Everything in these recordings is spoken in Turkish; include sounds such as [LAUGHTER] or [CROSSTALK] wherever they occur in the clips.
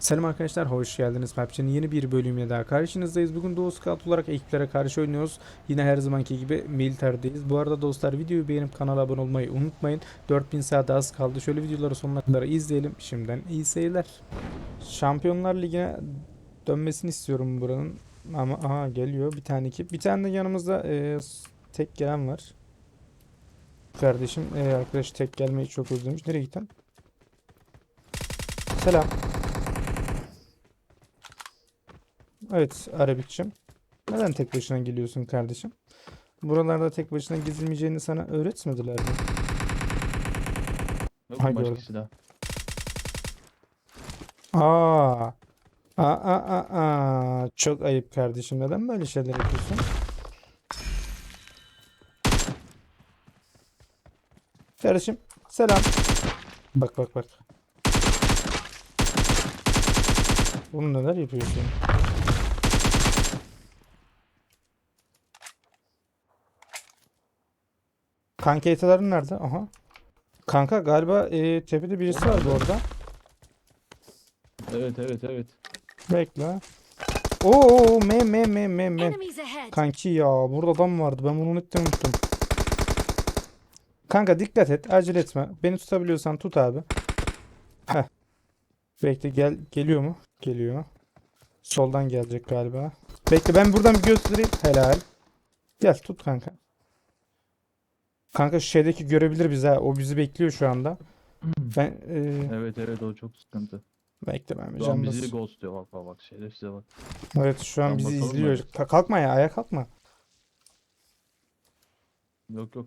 Selam arkadaşlar, hoş geldiniz. PUBG'nin yeni bir bölümüyle daha karşınızdayız. Bugün Doğu Scout olarak ekiplere karşı oynuyoruz. Yine her zamanki gibi militerdeyiz. Bu arada dostlar videoyu beğenip kanala abone olmayı unutmayın. 4000 saat az kaldı. Şöyle videoları sonuna kadar izleyelim. Şimdiden iyi seyirler. Şampiyonlar Ligi'ne dönmesini istiyorum buranın. Ama aha geliyor bir tane ekip. Bir tane de yanımızda e, tek gelen var. Kardeşim e, arkadaş tek gelmeyi çok özlemiş. Nereye gittin? Selam. Evet Arabikçim. Neden tek başına geliyorsun kardeşim? Buralarda tek başına gezilmeyeceğini sana öğretmediler mi? Yok Ha, mu başka gördüm. silah? Aa. Aa, aa, aa, aa. Çok ayıp kardeşim. Neden böyle şeyler yapıyorsun? Kardeşim selam. Bak bak bak. Bunu neler yapıyorsun? Kanka etaların nerede? Aha. Kanka galiba e, tepede birisi var bu arada. Evet evet evet. Bekle. Oo me me me me me. Enemies ahead. Kanki ya burada adam vardı. Ben bunu unuttum unuttum. Kanka dikkat et. Acele etme. Beni tutabiliyorsan tut abi. Heh. Bekle gel geliyor mu? Geliyor. Soldan gelecek galiba. Bekle ben buradan bir göstereyim. Helal. Gel tut kanka. Kanka şeydeki görebilir bizi ha. O bizi bekliyor şu anda. Ben e, Evet evet o çok sıkıntı. Şu an can bizi ghost diyor bak bak bak şerefsize bak. Evet şu an Can bizi izliyor. Ka- kalkma ya ayağa kalkma. Yok yok.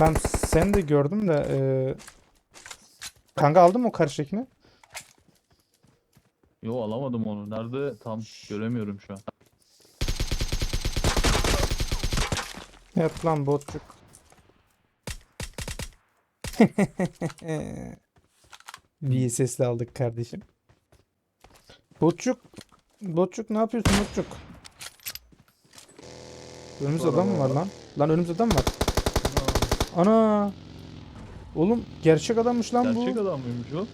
Ben sen de gördüm de e, kanka aldın mı o karşıdakini? Yo alamadım onu. Nerede tam göremiyorum şu an. Yat lan botçuk. [LAUGHS] Bir sesle aldık kardeşim. Botçuk. Botçuk ne yapıyorsun botçuk? Önümüzde adam mı var lan? Lan önümüzde adam var. Ana. Oğlum gerçek adammış lan Gerçek bu. adam mıymış o?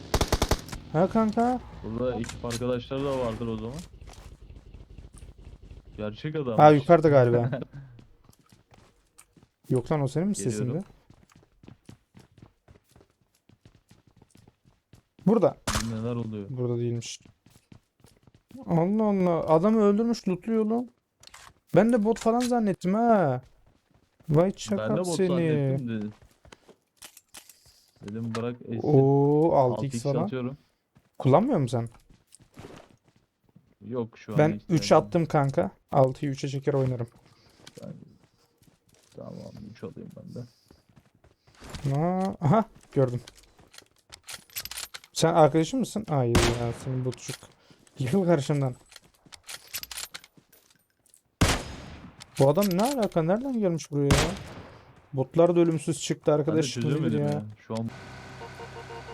Ha kanka. Burada ekip arkadaşları da vardır o zaman. Gerçek adam. Ha yukarıda galiba. [LAUGHS] Yok lan o senin mi Geliyorum. sesindi? Burada. Neler oluyor? Burada değilmiş. Allah Allah. Adamı öldürmüş lootluyor oğlum. Ben de bot falan zannettim ha. Vay Ben çakal de bot seni. zannettim de. Dedim bırak esin. Oo 6x 6x falan. atıyorum. Kullanmıyor musun sen? Yok şu an Ben hiç 3 denemedim. attım kanka. 6'yı 3'e çeker oynarım. Tamam 3 alayım ben de. Aa, aha gördüm. Sen arkadaşın mısın? Hayır ya senin botçuk. Yıkıl karşımdan. Bu adam ne alaka? Nereden gelmiş buraya ya? Botlar da ölümsüz çıktı Ben de arkadaş. Bu nedir çözemedim ya? ya. Şu an.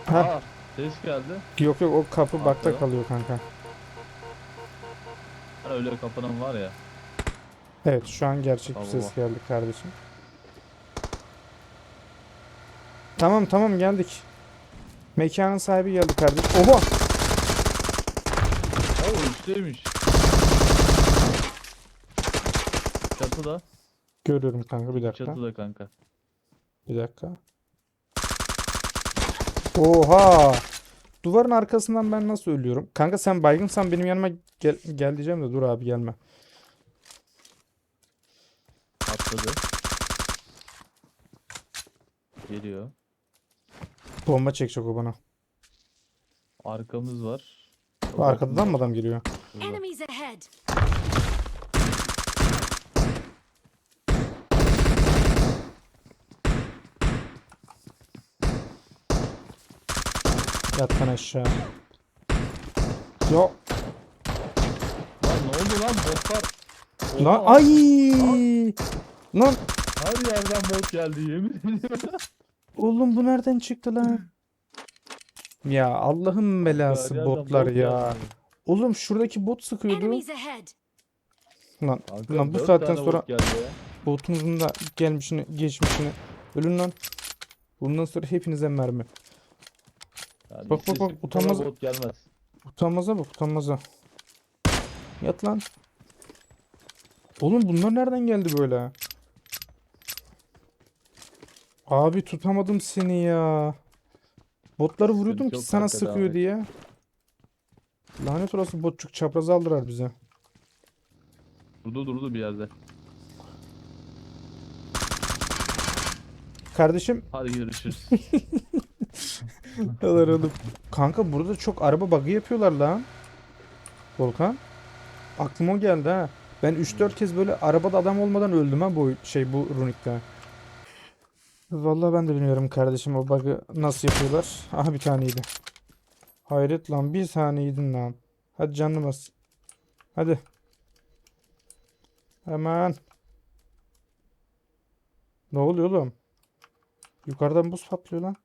Ha. Aa, ses geldi. Yok yok o kapı bakta Arkada. kalıyor kanka. Öyle kapının var ya. Evet şu an gerçek bir ses geldi kardeşim. Tamam tamam geldik. Mekanın sahibi geldi kardeşim. Oha! Ha o üstteymiş. Çatıda. Görüyorum kanka bir dakika. Çatıda kanka. Bir dakika. Oha! Duvarın arkasından ben nasıl ölüyorum? Kanka sen baygınsan benim yanıma gel, gel diyeceğim de dur abi gelme. Atladı. Geliyor. Bomba çekecek o bana. Arkamız var. Bu Arkadan mı adam geliyor? Burada. Enemies ahead. Yat lan aşağı. Ya Lan ne oldu lan botlar? lan Oha, ay! Lan Her yerden bot geldi yemin ediyorum. oğlum bu nereden çıktı lan? Ya Allah'ın Her belası yerden botlar bot ya. geldi. Oğlum şuradaki bot sıkıyordu. Enemies ahead. Lan, Kanka, lan bu dört saatten tane sonra bot geldi ya. botunuzun da gelmişini geçmişini ölün lan. Bundan sonra hepinize mermi. Yani Bak, bak, bak, kadar utanmaz- Bot gelmez. Utanmaza bak utanmaza. Yat lan. Oğlum bunlar nereden geldi böyle? Abi tutamadım seni ya. Botları vuruyordum Sıkıntı ki yok sana sıkıyor et. diye. Lanet olası botçuk çapraz aldırar bize. Durdu durdu bir yerde. Kardeşim Hadi görüşürüz. [LAUGHS] Allah oğlum. Kanka burada çok araba bug'ı yapıyorlar lan. Volkan. Aklıma o geldi ha. Ben 3-4 kez böyle arabada adam olmadan öldüm ha bu şey bu runikte. Vallahi ben de bilmiyorum kardeşim o bug'ı nasıl yapıyorlar. Aha bir taneydi. Hayret lan bir taneydin lan. Hadi canlı bas. Hadi. Hemen. Ne oluyor oğlum? Yukarıdan buz patlıyor lan.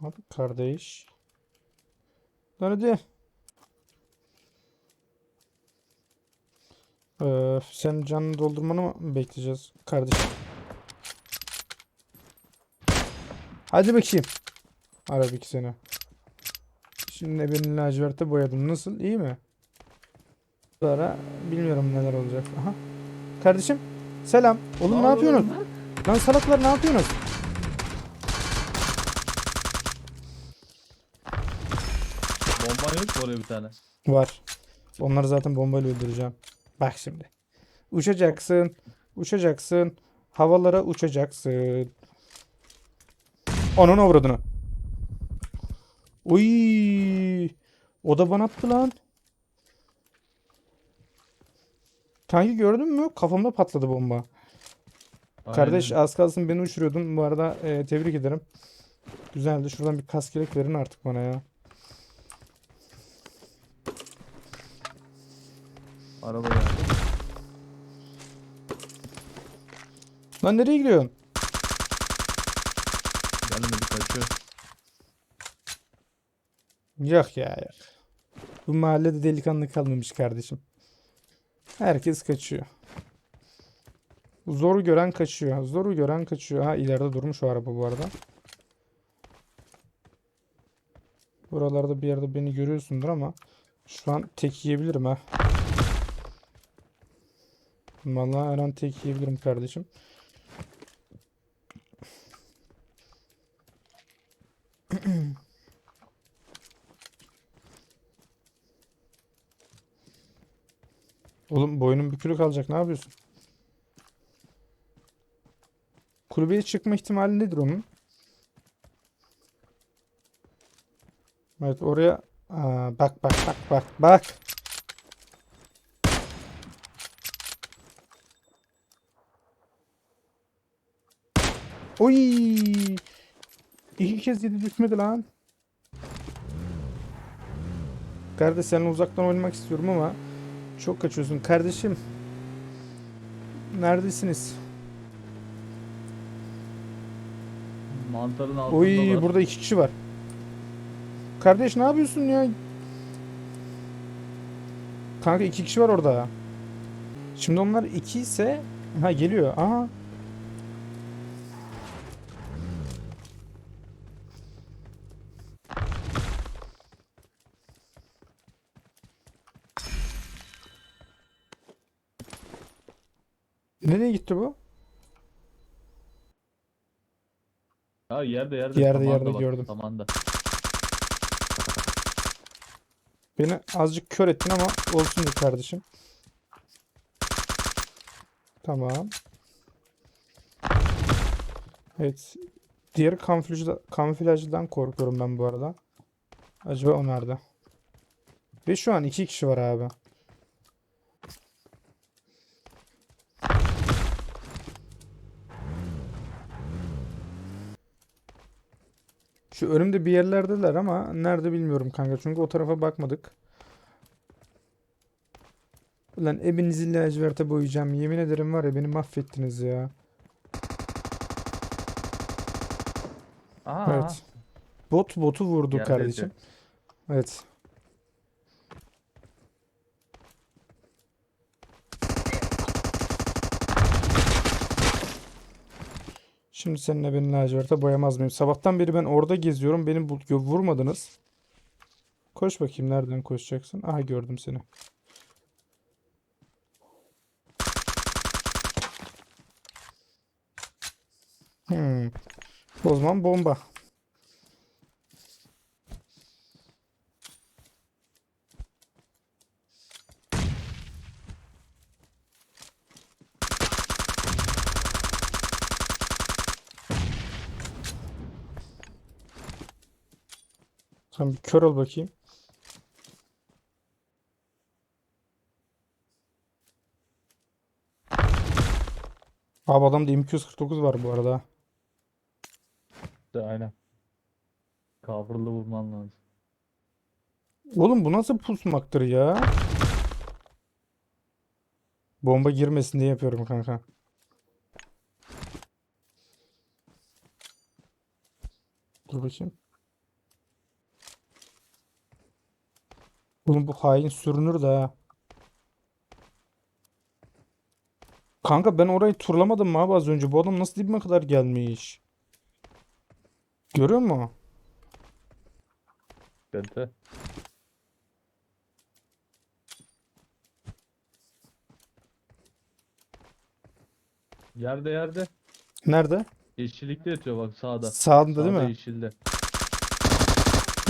Hadi kardeş. Lan hadi. Öf, senin canını doldurmanı mı bekleyeceğiz kardeşim? Hadi bakayım. Arabik seni. Şimdi beni laciverte boyadım. Nasıl? İyi mi? Sonra bilmiyorum neler olacak. Aha. Kardeşim. Selam. Oğlum ne yapıyorsunuz? Lan salaklar ne yapıyorsunuz? Bomba yok mu oraya bir tane? Var. Onları zaten bombayla öldüreceğim. Bak şimdi. Uçacaksın. Uçacaksın. Havalara uçacaksın. Onun avradını. Uy. O da bana attı lan. Kanki gördün mü? Kafamda patladı bomba. Kardeş Aynen. az kalsın beni uçuruyordun. Bu arada e, tebrik ederim. Güzeldi. Şuradan bir kask verin artık bana ya. Araba geldi. Lan nereye gidiyorsun? Gelmedi kaçıyor. Yok ya yok. Bu mahallede delikanlı kalmamış kardeşim. Herkes kaçıyor. Zoru gören kaçıyor. Zoru gören kaçıyor. Ha ileride durmuş o araba bu arada. Buralarda bir yerde beni görüyorsundur ama şu an tek yiyebilirim ha. Vallahi her an tek yiyebilirim kardeşim. [CLEARS THROAT] Oğlum boynun bükülü kalacak. Ne yapıyorsun? Kulübeye çıkma ihtimali nedir onun? Evet oraya Aa, bak bak bak bak bak. Oy! İki kez yedi düşmedi lan. Kardeş seninle uzaktan oynamak istiyorum ama çok kaçıyorsun kardeşim. Neredesiniz? Mantarın altındalar. Oy burada iki kişi var. Kardeş ne yapıyorsun ya? Kanka iki kişi var orada. Şimdi onlar iki ise ha geliyor. Aha. Gitti bu? Ha yerde yerde. Yerde, yerde bak, gördüm. Tamanda. Beni azıcık kör ettin ama olsun be kardeşim. Tamam. Evet. Diğer kamuflajda, kamuflajdan korkuyorum ben bu arada. Acaba o nerede? Ve şu an iki kişi var abi. Şu önümde bir yerlerdeler ama nerede bilmiyorum kanka. Çünkü o tarafa bakmadık. Ulan evinizi laciverte boyayacağım. Yemin ederim var ya beni mahvettiniz ya. Aa. Evet. Bot botu vurdu Yerdeydi. kardeşim. Evet. Şimdi seninle beni laciverte boyamaz mıyım? Sabahtan beri ben orada geziyorum. Beni vurmadınız. Koş bakayım nereden koşacaksın? Aha gördüm seni. Hmm. O zaman bomba. Sen bir kör ol bakayım. Abi adamda M249 var bu arada. De aynen. Coverlı vurman lazım. Oğlum bu nasıl pusmaktır ya? Bomba girmesin diye yapıyorum kanka. Dur bakayım. Oğlum bu hain sürünür de ha. Kanka ben orayı turlamadım mı abi az önce? Bu adam nasıl dibime kadar gelmiş? Görüyor musun? Sıkıntı. Yerde yerde. Nerede? Yeşillikte yatıyor bak sağda. Sağında değil Sağda mi? yeşilde.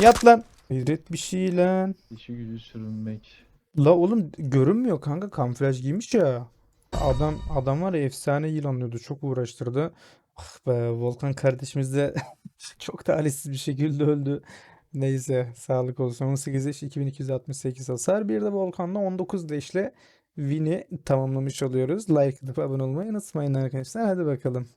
Yat lan. Hayret bir şey lan. İşi gücü sürünmek. La oğlum görünmüyor kanka kamuflaj giymiş ya. Adam adam var ya efsane yılanlıyordu çok uğraştırdı. Ah be Volkan kardeşimiz de [LAUGHS] çok talihsiz bir şekilde öldü. Neyse sağlık olsun. 18 yaş 2268 hasar. Bir de Volkan'la 19 deşle win'i tamamlamış oluyoruz. Like atıp abone olmayı unutmayın arkadaşlar. Hadi bakalım.